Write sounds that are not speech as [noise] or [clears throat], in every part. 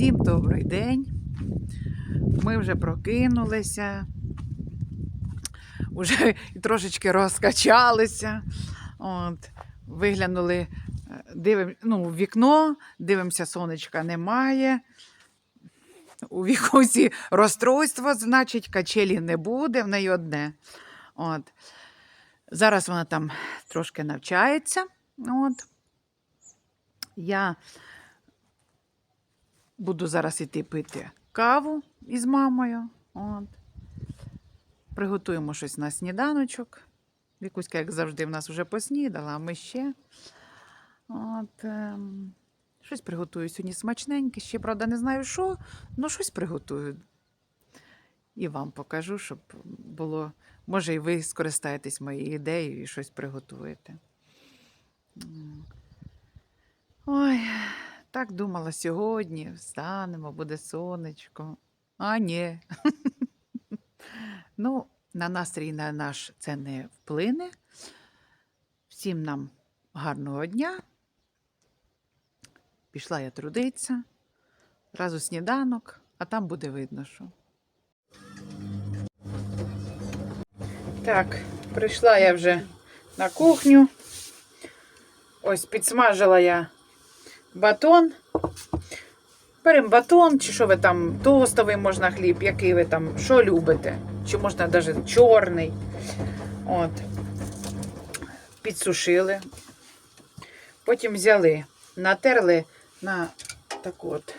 Всім добрий день. Ми вже прокинулися, вже трошечки розкачалися. От, виглянули, е, дивим, ну, в вікно, дивимося, сонечка немає. У вікусі розстройство, значить, качелі не буде, в неї одне. От. Зараз вона там трошки навчається. От. Я буду зараз іти пити каву із мамою. От. Приготуємо щось на сніданочок. Вікуська, як завжди, в нас вже поснідала, а ми ще. От, ем, щось приготую сьогодні смачненьке. Ще, правда, не знаю що, але щось приготую. І вам покажу, щоб було. Може, і ви скористаєтесь моєю ідеєю і щось приготуєте. Ой, так думала сьогодні. Встанемо, буде сонечко. А ні. ну, на настрій на наш це не вплине. Всім нам гарного дня. Пішла я трудитися. Разу сніданок, а там буде видно, що. Так, прийшла я вже на кухню. Ось підсмажила я батон. Беремо батон, чи що ви там, тостовий можна хліб, який ви там, що любите. Чи можна навіть чорний. От. Підсушили. Потім взяли, натерли на таку от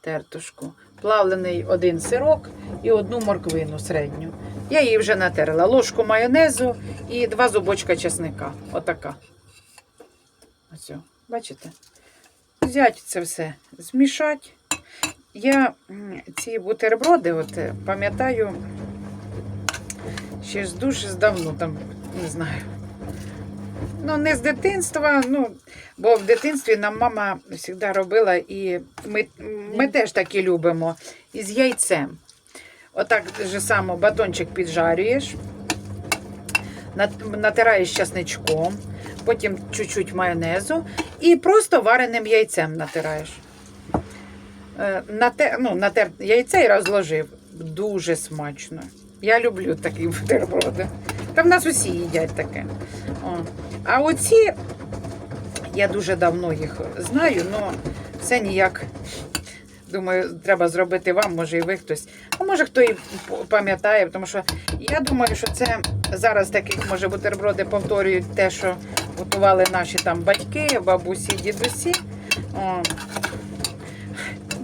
тертушку. Плавлений один сирок і одну морквину середню. Я її вже натерла. Ложку майонезу і два зубочка чесника. Отака. Ось, бачите? Взять це все, змішати. Я ці бутерброди, от, е, пам'ятаю, ще ж дуже здавно, там, не знаю. Ну, не з дитинства, ну, бо в дитинстві нам мама завжди робила, і ми, ми теж такі любимо. Із яйцем. Отак же само батончик піджарюєш, натираєш часничком, потім чуть-чуть майонезу і просто вареним яйцем натираєш. Е, Нате, ну, натер яйце і розложив. Дуже смачно. Я люблю такі [laughs] бутерброди. Та в нас усі їдять таке. О. А оці, я дуже давно їх знаю, але все ніяк. Думаю, треба зробити вам, може і ви хтось. А може хто і пам'ятає, тому що я думаю, що це зараз таких може бутерброди повторюють те, що готували наші там батьки, бабусі, дідусі. О.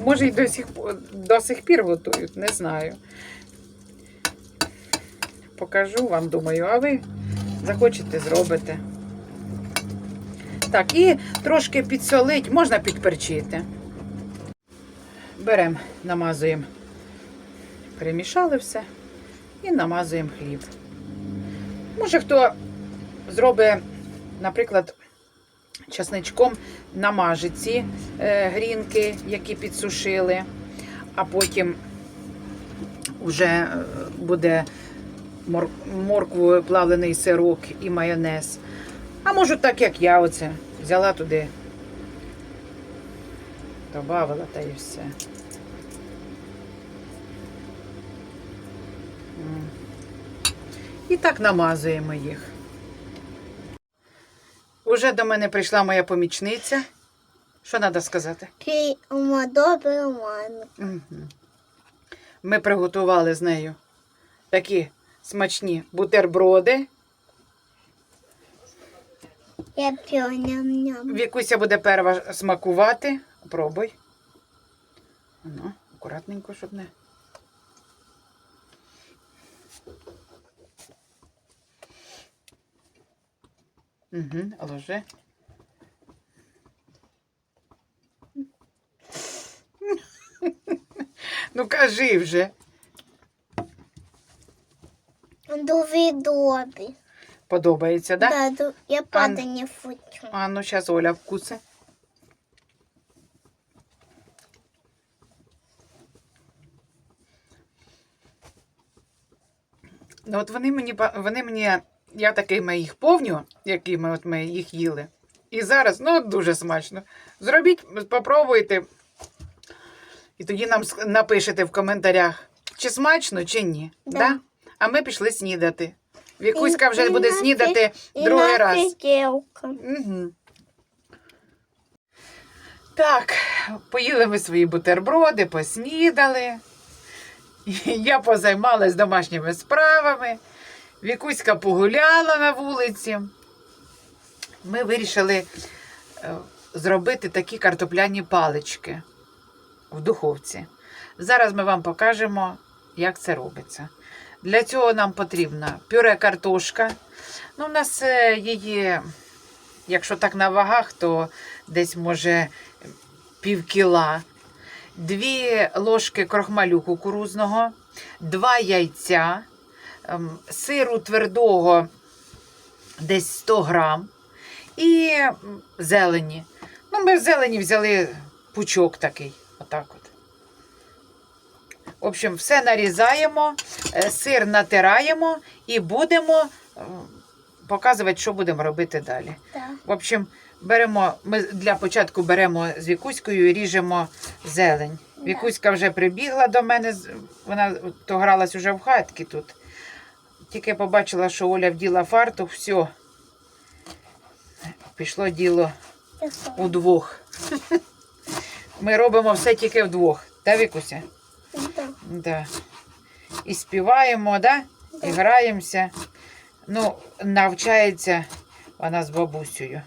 Може, і до сих, до сих пір готують, не знаю. Покажу вам, думаю, а ви захочете, зробите. Так, і трошки підсолить, можна підперчити. Беремо, намазуємо, перемішали все і намазуємо хліб. Може, хто зробить, наприклад, часничком намаже ці е, грінки, які підсушили, а потім вже е, буде мор- моркву плавлений сирок і майонез. А можу так, як я оце взяла туди, добавила та і все. І так намазуємо їх. Уже до мене прийшла моя помічниця. Що треба сказати? Ти ума добре Ми приготували з нею такі смачні бутерброди. Я п'ю ням-ням. Вікуся буде перша смакувати. Пробуй. Ну, акуратненько, щоб не. Угу, ложи. [laughs] Ну кажи вже. Дуже добре. Подобається, так? Да? Да, я падаю не хочу. А ну зараз Оля вкуси. Ну, от вони мені, вони мені, я такими їх повню, якими от ми їх їли. І зараз, ну, дуже смачно. Зробіть, попробуйте. І тоді нам напишете в коментарях, чи смачно, чи ні. Да. Да. А ми пішли снідати. Вікуська вже І- і буде снідати І другий раз. Угу. Так, поїли ми свої бутерброди, поснідали. [laughs] Я позаймалась домашніми справами. Вікуська погуляла на вулиці. Ми вирішили е, зробити такі картопляні палички в духовці. Зараз ми вам покажемо, як це робиться. Для цього нам потрібна пюре картошка. Ну, у нас е, її, якщо так на вагах, то десь може пів кіла. Дві ложки крохмалю кукурузного, два яйця, сиру твердого десь 100 грам і зелені. Ну, ми в зелені взяли пучок такий, отак от. В общем, все нарізаємо, е, сир натираємо і будемо ем, показувати, що будемо робити далі. Так. В общем, беремо, ми для початку беремо з Вікуською і ріжемо зелень. Вікуська вже прибігла до мене, вона то гралась уже в хатки тут. Тільки побачила, що Оля вділа фартух, все. Пішло діло удвох. [laughs] Ми робимо все тільки вдвох. Да, Вікуся? Так. Да. І співаємо, да? і граємося. Ну, навчається вона з бабусею.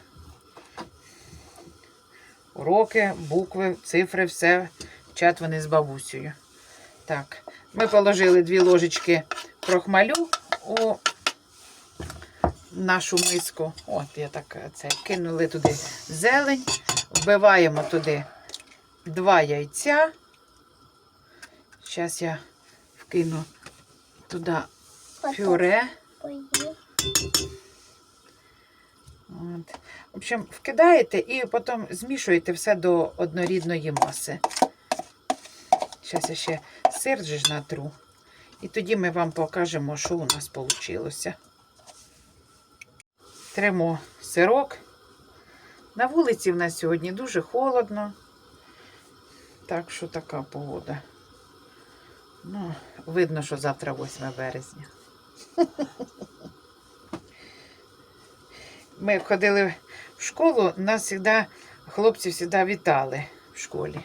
Уроки, букви, цифри, все вчать вони з бабусею. Так, ми положили дві ложечки крохмалю у нашу миску. От, я так е, це кинули туди зелень, вбиваємо туди два яйця. Зараз я вкину туди пюре. От. В общем, вкидаєте і потім змішуєте все до однорідної маси. Зараз я ще сир же натру. І тоді ми вам покажемо, що у нас вийшло. Тремо сирок. На вулиці в нас сьогодні дуже холодно. Так що така погода. Ну, видно, що завтра 8 березня. Ми ходили в школу, нас завжди, хлопці завжди вітали в школі.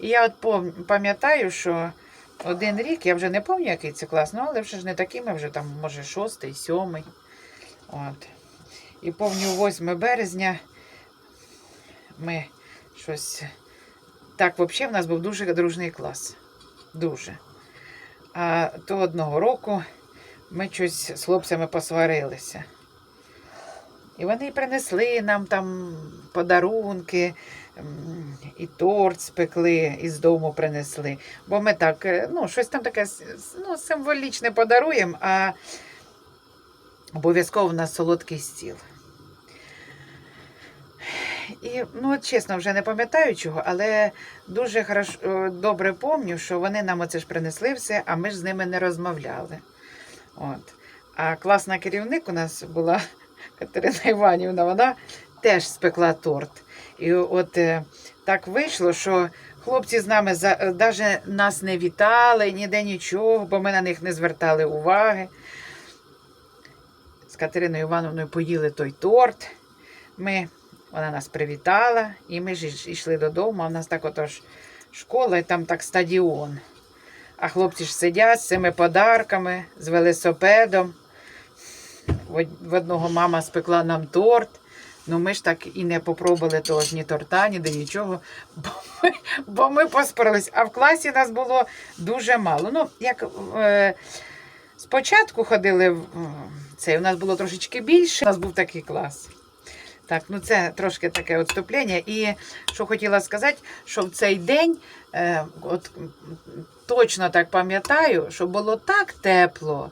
І я от пам'ятаю, що один рік, я вже не пам'ятаю, який це клас, ну, але вже ж не такий, ми вже там, може, шостий, сьомий. От. І пам'ятаю, 8 березня ми щось. Так, взагалі, в нас був дуже дружний клас. Дуже. А то одного року ми щось з хлопцями посварилися. І вони принесли нам там подарунки, і торт спекли, із дому принесли. Бо ми так, е, ну, щось там таке ну, символічне подаруємо, а обов'язково в нас солодкий стіл. І, ну, чесно, вже не пам'ятаю чого, але дуже хорошо, е, добре пам'ятаю, що вони нам оце ж принесли все, а ми ж з ними не розмовляли. От. А класна керівник у нас була [laughs] Катерина Іванівна, вона теж спекла торт. І от е, так вийшло, що хлопці з нами навіть нас не вітали, ніде нічого, бо ми на них не звертали уваги. З Катериною Івановною поїли той торт. Ми, вона нас привітала, і ми ж йшли додому. А в нас так отож школа, і там так стадіон. А хлопці ж сидять з цими подарками, з велосипедом. В одного мама спекла нам торт. Ну ми ж так і не попробували того ж ні торта, ні до нічого, [laughs] бо ми, бо ми поспорились. А в класі нас було дуже мало. Ну, як е, спочатку ходили в цей, у нас було трошечки більше, у нас був такий клас. Так, ну це трошки таке відступлення. І що хотіла сказати, що в цей день, е, от точно так пам'ятаю, що було так тепло,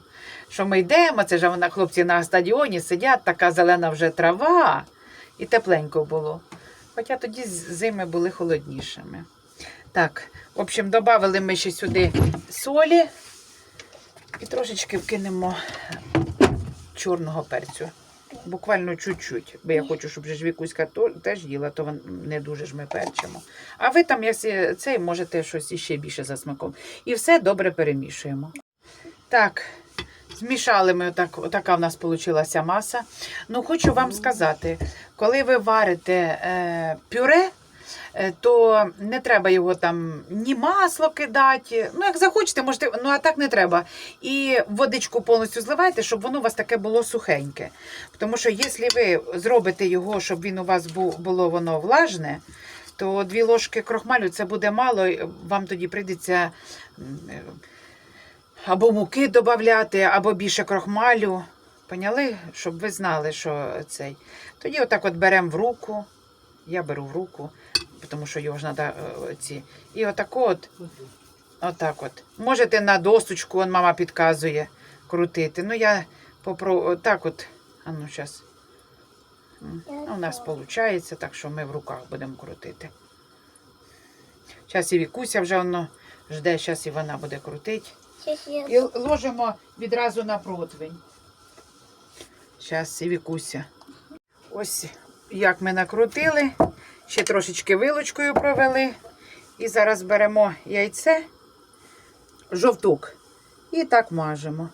що ми йдемо, це ж вона хлопці на стадіоні сидять, така зелена вже трава, і тепленько було. Хоча тоді зими були холоднішими. Так, в общем, додали ми ще сюди солі і трошечки вкинемо чорного перцю. Буквально чуть-чуть, бо я хочу, щоб ж Вікуська теж їла, то не дуже ж ми перчимо. А ви там, якщо цей, можете щось іще більше за смаком. І все добре перемішуємо. Так, змішали ми отак, отака в нас вийшла маса. Ну, хочу вам сказати, коли ви варите е, пюре, е, то не треба його там ні масло кидати. Ну, як захочете, можете, ну а так не треба. І водичку повністю зливайте, щоб воно у вас таке було сухеньке. Тому що якщо ви зробите його, щоб він у вас бу- було воно влажне, то дві ложки крохмалю це буде мало, вам тоді прийдеться або муки додати, або більше крохмалю. Поняли? Щоб ви знали, що цей. Тоді отак от беремо в руку. Я беру в руку, тому що його ж треба ці. І отако от, отак от. Можете на досочку, он мама підказує, крутити. Ну, я попробую так от. А ну, зараз. У нас виходить, так що ми в руках будемо крутити. Зараз і Вікуся вже воно жде, зараз і вона буде крутити. І ложимо відразу на противень. Зараз і Вікуся. Ось як ми накрутили. Ще трошечки вилочкою провели. І зараз беремо яйце, жовток. І так мажемо.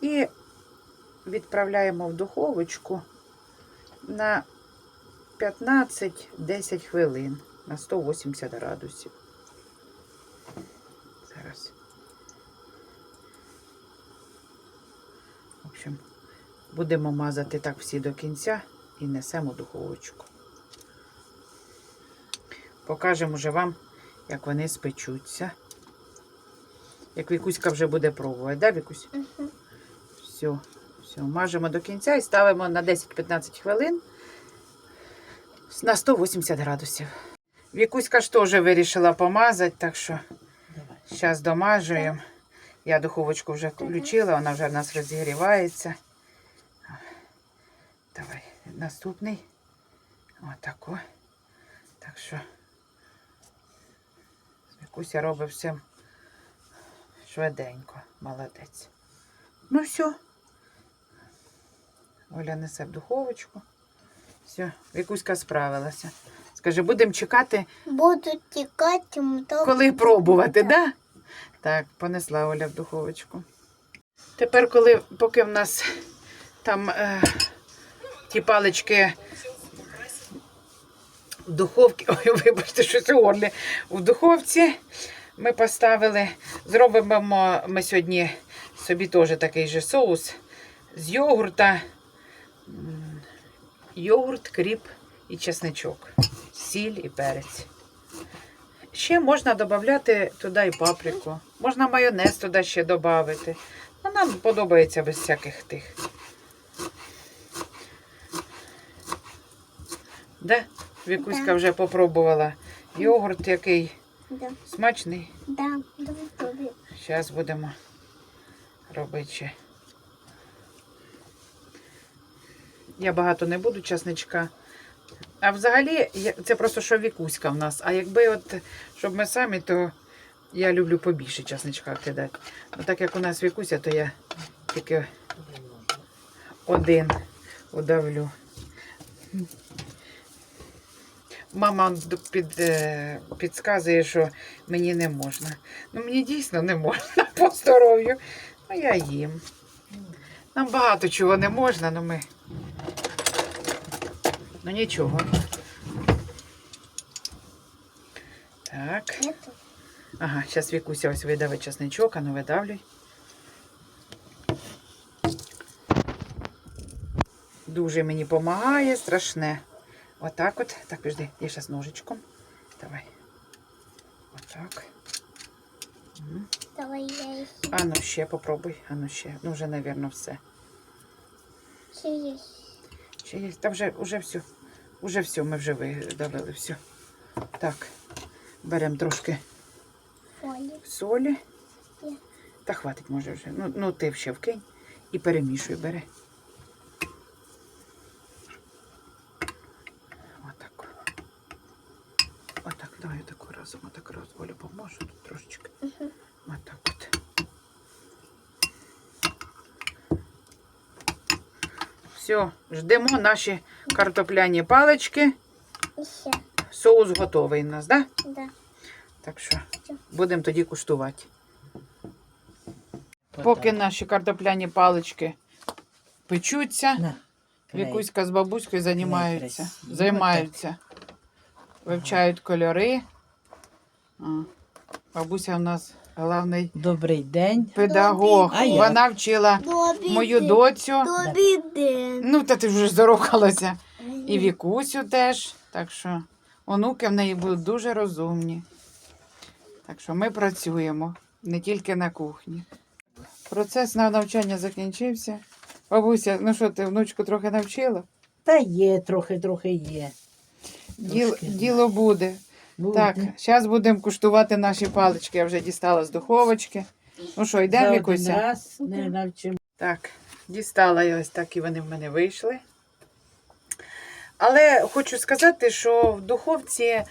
І відправляємо в духовочку на 15-10 хвилин на 180 градусів. Зараз. В общем, будемо мазати так всі до кінця і несемо духовочку. Покажемо вже вам, як вони спечуться. Як Вікуська вже буде пробувати, да, Вікусь? Мгм. Все, все, мажемо до кінця і ставимо на 10-15 хвилин на 180 градусів. Вікуська ж теж вирішила помазати, так що зараз домажуємо. Я духовочку вже включила, вона вже в нас розігрівається. Давай, наступний. Отако. Так що Вікуся робить все швиденько. Молодець. Ну все. Оля несе в духовочку. Все, Вікуська справилася. Скажи, будемо чекати, буду мотор. коли пробувати, да? Так, понесла Оля в духовочку. Тепер, коли, поки в нас там е, ті палички в духовці, [laughs] ой, вибачте, що у горлі, в духовці ми поставили, зробимо ми сьогодні собі теж такий же соус з йогурта, йогурт, кріп і чесничок, сіль і перець. Ще можна додати туди і паприку. Можна майонез туди ще додати. Ну, нам подобається без всяких тих. Да? Вікуська Да. вже попробувала йогурт, який Да, смачний. да. Зараз будемо робити ще. Я багато не буду часничка. А взагалі, це просто що вікуська в нас. А якби от, щоб ми самі, то я люблю побільше часничка кидати. Ну так як у нас вікуся, то я тільки один удавлю. Мама під, е, підказує, що мені не можна. Ну, мені дійсно не можна [laughs] по здоров'ю. Ну, я їм. Нам багато чого не можна, але ми. Ну нічого. Так. Нету. Ага, зараз Вікуся ось видавить часничок, а ну видавлюй. Дуже мені допомагає, страшне. Отак от. Так, підожди, я зараз ножичком. Давай. Отак. Давай я їх. А ну ще попробуй. А ну ще. Ну вже, мабуть, все. Ще є. Ще є. Та вже, вже все. Уже все, ми вже видавили все. Так. Беремо трошки Фолі. солі. Та хватить, може вже. Ну, ну ти ще вкинь і перемішуй, бери. Отак. Отак, давай таку разом, отак раз Оля поможу тут трошечки. Мгм. Отак от. Все, ждемо наші картопляні палички. І ще. Соус готовий у нас, да? Да. Так що будемо тоді куштувати. Поки наші картопляні палички печуться. Вікуська з бабуською займаються. Займаються. Вивчають кольори. А, Бабуся у нас головний Добрий день. педагог. Я? Вона вчила мою доцю. Добрий день. Ну, та ти вже здорохалася. І Вікусю теж. Так що онуки в неї будуть дуже розумні. Так що ми працюємо не тільки на кухні. Процес на навчання закінчився. Бабуся, ну що ти внучку трохи навчила? Та є, трохи, трохи є. Діл, Трошки, діло буде. Буде. Так, зараз будемо куштувати наші палички. Я вже дістала з духовочки. Ну що, йдемо, навчимо. Так, дістала я ось так і вони в мене вийшли. Але хочу сказати, що в духовці е,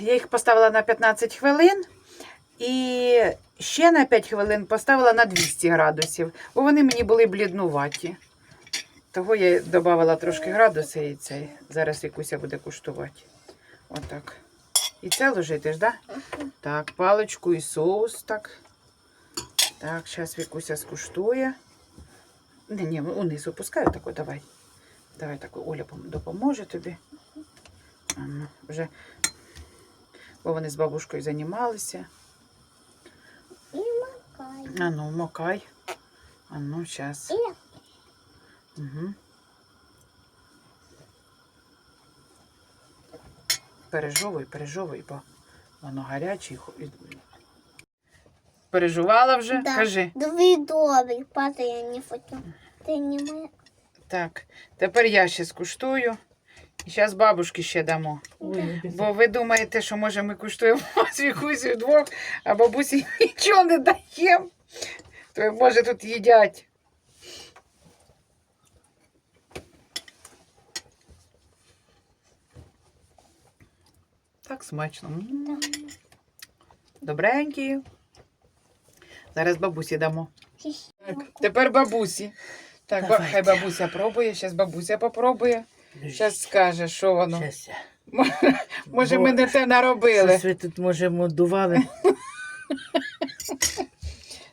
я їх поставила на 15 хвилин і ще на 5 хвилин поставила на 200 градусів, бо вони мені були бліднуваті. Того я додавала трошки градуси і цей. Зараз Вікуся буде куштувати. Отак. І це ложити ж, так? Да? Так, паличку і соус так. Так, зараз Вікуся скуштує. Не, ні, униз опускаю таку, давай. Давай таку, Оля допоможе тобі. Вже, бо вони з бабушкою займалися. І макай. А ну, мокай. А ну, зараз. І Угу. Пережовуй, пережовуй, бо воно гаряче. Пережувала вже? Да. Кажи. Добрий добрий, пата я не хочу. Ти не моя. Так, тепер я ще скуштую. І зараз бабушки ще дамо. Ой, Бо ви думаєте, що може ми куштуємо [laughs] з Вікусею вдвох, а бабусі [laughs] нічого не даємо. То може тут їдять. Так смачно. Добренькі. Зараз бабусі дамо. Так, тепер бабусі. Так, ба- Давайте. хай бабуся пробує, зараз бабуся попробує. Зараз скаже, що воно. Щас я. [laughs] Може, Бо- ми не те наробили. Щось ви тут, може, модували. [laughs]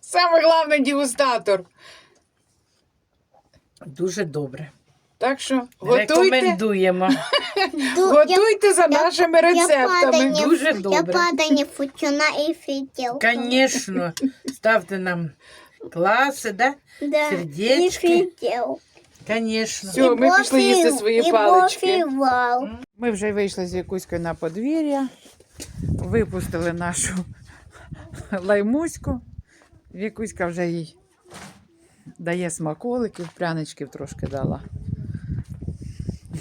Саме головний дегустатор. Дуже добре. Так що готуйте, Рекомендуємо. [laughs] готуйте за нашими рецептами. не, Дуже я добре. пада не хочу на эйфель Звісно, ставте нам класи, да? Да. сердечки. Звісно. Всьо, ми пішли їсти свої палички. Вау. Ми вже вийшли з Якуською на подвір'я, випустили нашу [laughs] лаймуську. Вікуська вже їй дає смаколиків, пряничків трошки дала.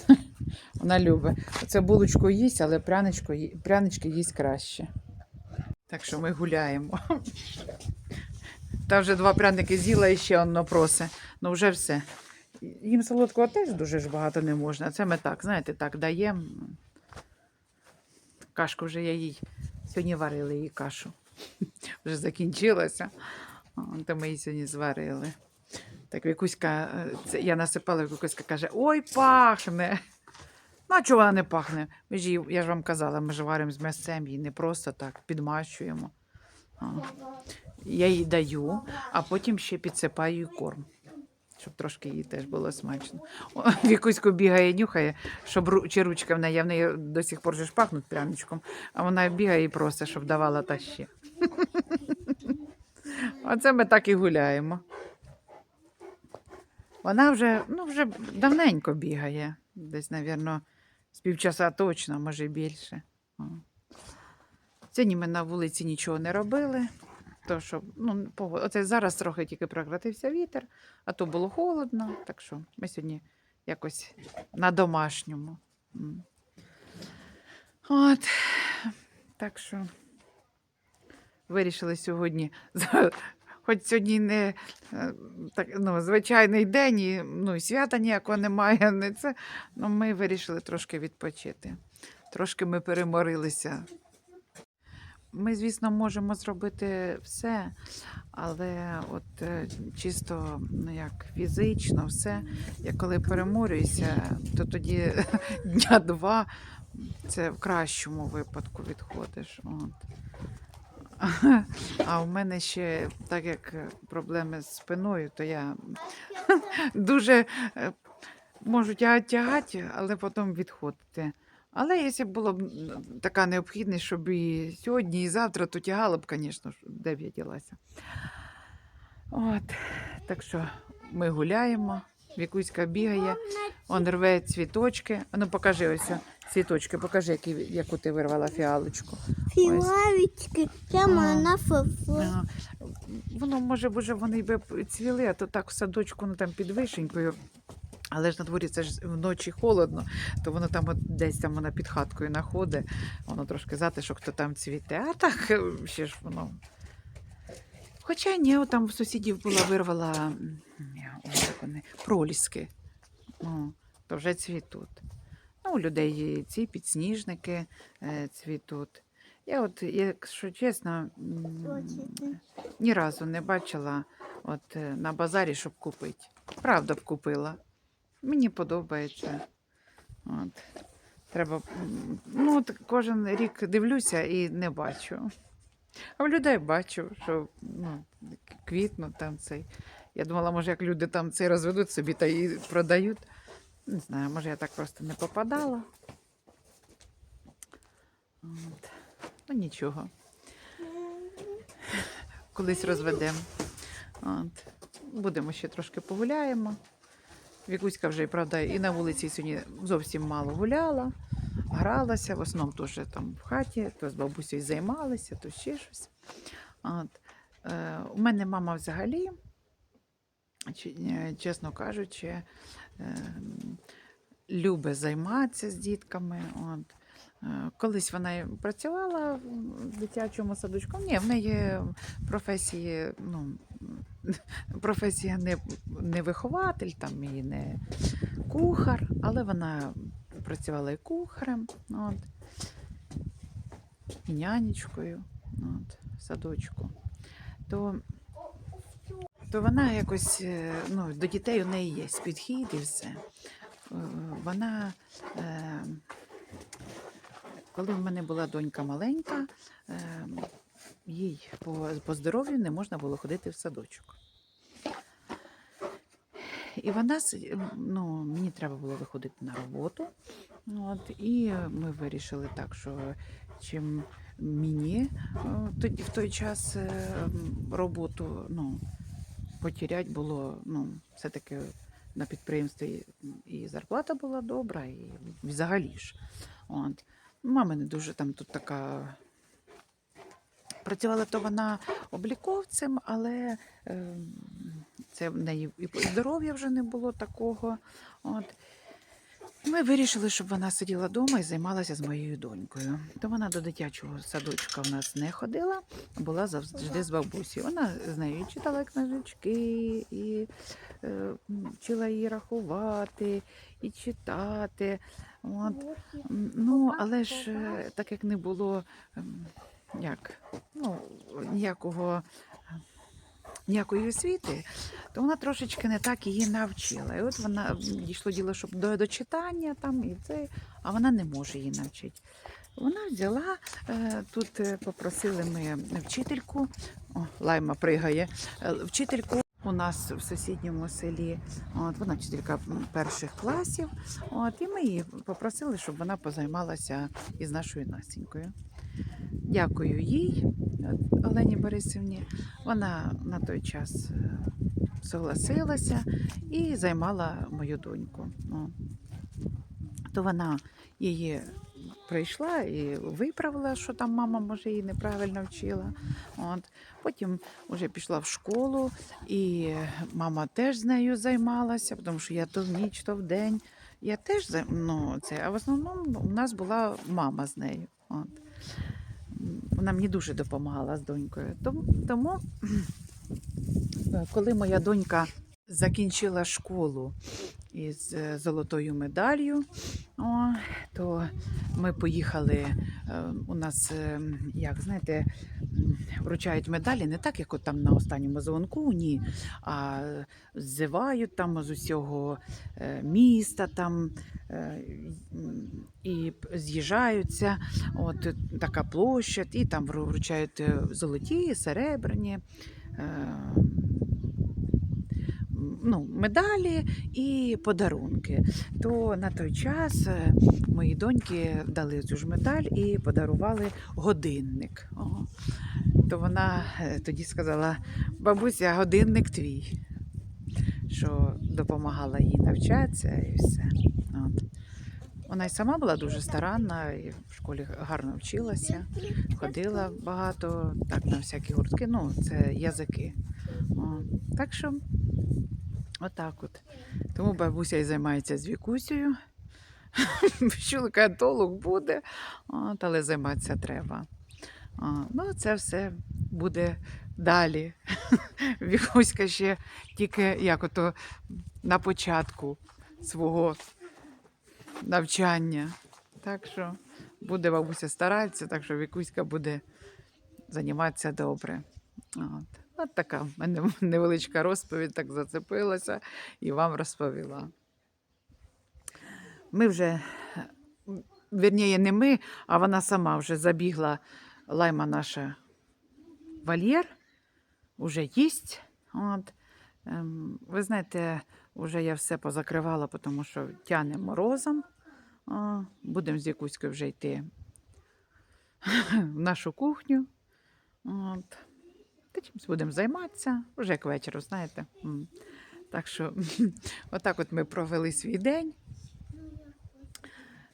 [laughs] Вона любить. Оце булочку їсть, але пряничку, прянички їсть краще. Так що ми гуляємо. [laughs] Та вже два пряники з'їла і ще одно просить. Ну вже все. Їм солодкого теж дуже ж багато не можна. Це ми так, знаєте, так даємо. Кашку вже я їй сьогодні варили її кашу. [laughs] Вже закінчилася. То ми її сьогодні зварили. Так Вікуська, е, це я насипала, Вікуська каже: Ой, пахне. [laughs] Ну, а чого вона не пахне? Ми ж її, я ж вам казала, ми ж варимо з м'ясцем, її не просто так підмащуємо. Я їй даю, а потім ще підсипаю корм щоб трошки їй теж було смачно. О, [laughs] Вікуську бігає, нюхає, щоб ру- чи ручка в неї, в неї до сих пор же ж пахнуть пряничком, а вона бігає і просить, щоб давала та ще. [laughs] Оце ми так і гуляємо. Вона вже, ну, вже давненько бігає. Десь, мабуть, з півчаса точно, може більше. Сьогодні ми на вулиці нічого не робили. То, що, ну. Оце зараз трохи тільки прекратився вітер, а то було холодно. Так що ми сьогодні якось на домашньому. От. Так що вирішили сьогодні. [laughs] Хоч сьогодні не е, так, ну, звичайний день, і ну, свята ніякого немає. Не це, ну, ми вирішили трошки відпочити. Трошки ми переморилися ми, звісно, можемо зробити все, але от е, чисто ну, як фізично, все. Я коли переморююся, то тоді [laughs] дня два це в кращому випадку відходиш. От. А у мене ще, так як проблеми з спиною, то я [laughs] дуже е, можу тягати, але потім відходити. Але якщо була б така необхідність, щоб і сьогодні, і завтра, то тягала б, звісно, де б я ділася. От. Так що ми гуляємо, Вікуська бігає, он рве цвіточки. А ну покажи ось цвіточки, покажи, які, яку ти вирвала фіалочку. Філавічки, прямо на фофу. Воно, може, б вони би цвіли, а то так в садочку, ну там під вишенькою. Але ж на дворі це ж вночі холодно, то воно там от десь там вона під хаткою находить, воно трошки затишок, то там цвіте. А так е, ще ж воно. Хоча ні, от там в сусідів була вирвала вони, проліски. Ну, то вже цвітуть. Ну, у людей є ці підсніжники е, цвітуть. Я от, якщо чесно, ні разу не бачила от, е, на базарі, щоб купити. Правда б купила. Мені подобається. От. Треба, ну, от кожен рік дивлюся і не бачу. А в людей бачу, що ну, квітнуть там цей. Я думала, може, як люди там цей розведуть собі та і продають. Не знаю, може, я так просто не попадала. От. Ну нічого. Колись розведемо. Будемо ще трошки погуляємо. Вікуська вже, правда, і на вулиці сьогодні зовсім мало гуляла, гралася, в основному теж там в хаті, то з бабусею займалися, то ще щось. От. Е, у мене мама взагалі, е, чесно кажучи, е, любить займатися з дітками. От. Е, Колись вона працювала в дитячому садочку. Ні, в неї професії, ну, професія не, не вихователь, там і не кухар, але вона працювала і кухарем, от, і нянечкою от, в садочку. То, то вона якось е, ну, до дітей у неї є підхід і все. Е, Вона. Е, коли в мене була донька маленька, їй по, по здоров'ю не можна було ходити в садочок. І вона ну, мені треба було виходити на роботу. От, і ми вирішили так, що чим мені е, тоді в той час е, роботу ну, потерять було ну, все-таки на підприємстві і зарплата була добра, і взагалі ж. От. Мама не дуже там тут така. Працювала то вона обліковцем, але е, це в неї і здоров'я вже не було такого. От. Ми вирішили, щоб вона сиділа вдома і займалася з моєю донькою. То вона до дитячого садочка в нас не ходила, була завжди з бабусею. Вона з нею читала книжечки, і е, вчила її рахувати, і читати. От. Ну, але ж е, так як не було ем, як, ну, ніякого, ніякої освіти, то вона трошечки не так її навчила. І от вона дійшло діло, щоб до, до читання там і це, а вона не може її навчити. Вона взяла, е, тут е, попросили ми вчительку, о, лайма пригає, е, вчительку у нас в сусідньому селі. От, вона вчителька перших класів. От, і ми її попросили, щоб вона позаймалася із нашою Настенькою. Дякую їй, Олені Борисівні. Вона на той час е, согласилася і займала мою доньку. То вона її прийшла і виправила, що там мама може її неправильно вчила. От. Потім вже пішла в школу, і мама теж з нею займалася, тому що я то в ніч, то в день. Я теж ну, це, а в основному у нас була мама з нею. От. Вона мені дуже допомагала з донькою. Тому, [clears throat] коли моя донька закінчила школу із е, золотою медаллю. О, то ми поїхали. е, У нас, е, як знаєте, вручають медалі не так, як от там на останньому дзвонку, ні, а ззивають там з усього міста там і з'їжджаються. От така площадь, і там вручають золоті, серебряні. Ну, медалі і подарунки. То на той час е, мої доньки дали цю ж медаль і подарували годинник. О. То вона е, тоді сказала: бабуся, годинник твій, що допомагала їй навчатися і все. От. Вона й сама була дуже старанна, і в школі гарно вчилася, ходила багато, так на всякі гуртки. Ну, це язики. О, так що, отак от. Тому бабуся і займається з Вікусею. [laughs] Толок буде, от, але займатися треба. А, ну, це все буде далі. [laughs] Вікуська ще тільки як ото на початку свого навчання. Так що буде бабуся старатися, так що Вікуська буде займатися добре. От. От така в мене [laughs] невеличка розповідь, так зацепилася і вам розповіла. Ми вже, вірніше, не ми, а вона сама вже забігла лайма наша вольєр, вже їсть. От. Ем, ви знаєте, вже я все позакривала, тому що тяне морозом. Будемо з Якуською вже йти [laughs] в нашу кухню. От. Та чимось будемо займатися, вже як вечір, знаєте. Так що, [laughs] отак от ми провели свій день.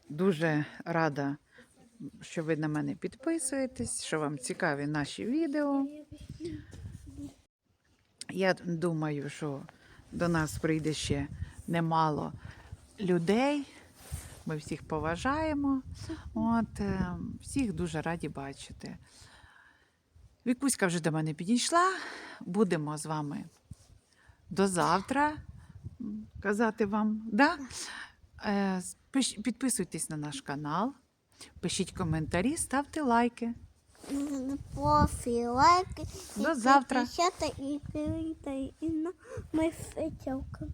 Дуже рада, що ви на мене підписуєтесь, що вам цікаві наші відео. Я думаю, що до нас прийде ще немало людей. Ми всіх поважаємо. От, е, всіх дуже раді бачити. Вікуська вже до мене підійшла. Будемо з вами до завтра казати вам. Да? Е, Підписуйтесь на наш канал, пишіть коментарі, ставте лайки. Профі, лайки. До завтра. На мій фетілка.